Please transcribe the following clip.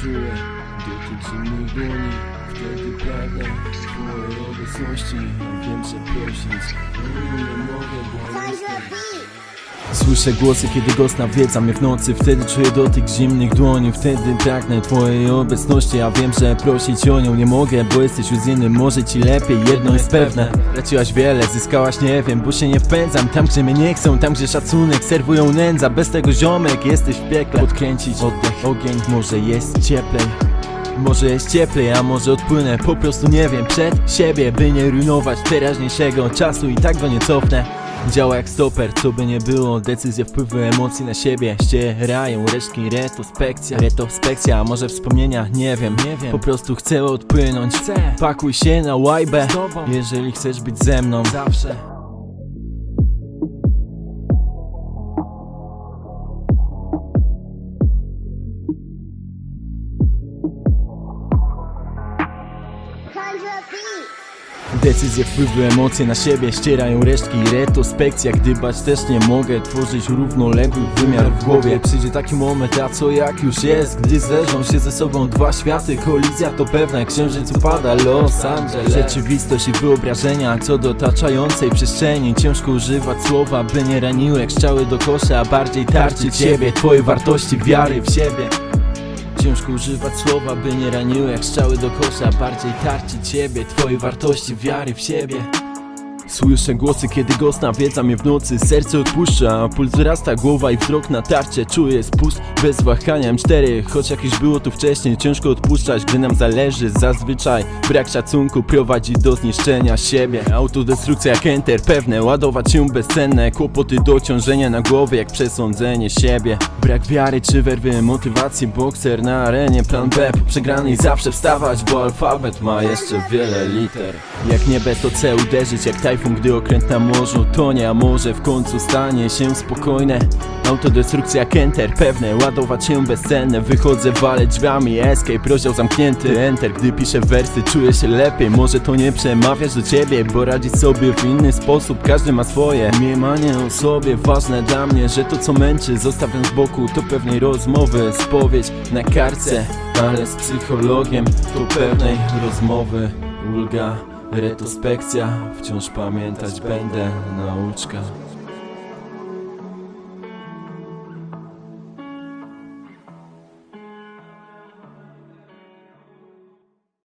czuję Dotyk zimnych dłoni Wtedy pragnę Twojej obecności. Wiem, że prosić Nie mogę, bo Słyszę głosy, kiedy go nawiedza mnie w nocy. Wtedy czuję dotyk zimnych dłoni Wtedy pragnę Twojej obecności. A wiem, że prosić o nią nie mogę Bo jesteś już z innym, może Ci lepiej Jedno jest pewne. Traciłaś wiele, zyskałaś nie wiem Bo się nie wpędzam. Tam, gdzie mnie nie chcą Tam, gdzie szacunek serwują nędza. Bez tego ziomek jesteś w piekle. Podkręcić oddech, ogień Może jest cieplej. Może jest cieplej, a może odpłynę. Po prostu nie wiem, przed siebie By nie rujnować teraźniejszego czasu. I tak go nie cofnę Działa jak stoper, co by nie było. Decyzje wpływy emocji na siebie Ścierają. Resztki, retrospekcja Retrospekcja, może wspomnienia, nie wiem, nie wiem. Po prostu chcę odpłynąć. Chcę. Pakuj się na łajbę Jeżeli chcesz być ze mną. Zawsze Decyzje, wpływy, emocje na siebie ścierają resztki. Retrospekcja, gdybać też nie mogę. Tworzyć równoległy wymiar w głowie. Przyjdzie taki moment, a co jak już jest? Gdy zleżą się ze sobą dwa światy Kolizja to pewna, księżyc upada Los Angeles. Rzeczywistość i wyobrażenia Co do otaczającej przestrzeni. Ciężko używać słowa, by nie raniły jak strzały do kosza A bardziej tarczy ciebie. Twoje wartości, wiary w siebie Ciężko używać słowa, by nie raniły jak strzały do kosza Bardziej tarczy ciebie, twoje wartości, wiary w siebie Słyszę głosy, kiedy go nawiedza mnie w nocy Serce odpuszcza, puls wzrasta, głowa i wzrok na tarczę Czuję spust bez wahania M4 Choć jakieś było tu wcześniej, ciężko odpuszczać Gdy nam zależy, zazwyczaj Brak szacunku prowadzi do zniszczenia siebie. Autodestrukcja jak enter, pewne Ładować się bezcenne. Kłopoty do ciążenia na głowie jak przesądzenie siebie. Brak wiary czy werwy, motywacji Bokser na arenie, plan B Po przegranej zawsze wstawać, bo alfabet ma jeszcze wiele liter. Jak nie B to C uderzyć jak tajfun, gdy okręt na morzu tonie A może w końcu stanie się spokojne. Autodestrukcja jak enter, pewne Ładować się bezcenne, wychodzę, walę drzwiami Escape, rozdział zamknięty, enter Gdy piszę wersy, czuję się lepiej. Może to nie przemawiać do ciebie, bo radzić sobie w inny sposób. Każdy ma swoje Mniemanie o sobie, ważne dla mnie Że to co męczy, zostawiam z boku. To pewnej rozmowy, spowiedź na kartce. Ale z psychologiem to pewnej rozmowy. Ulga, retrospekcja Wciąż pamiętać będę, nauczka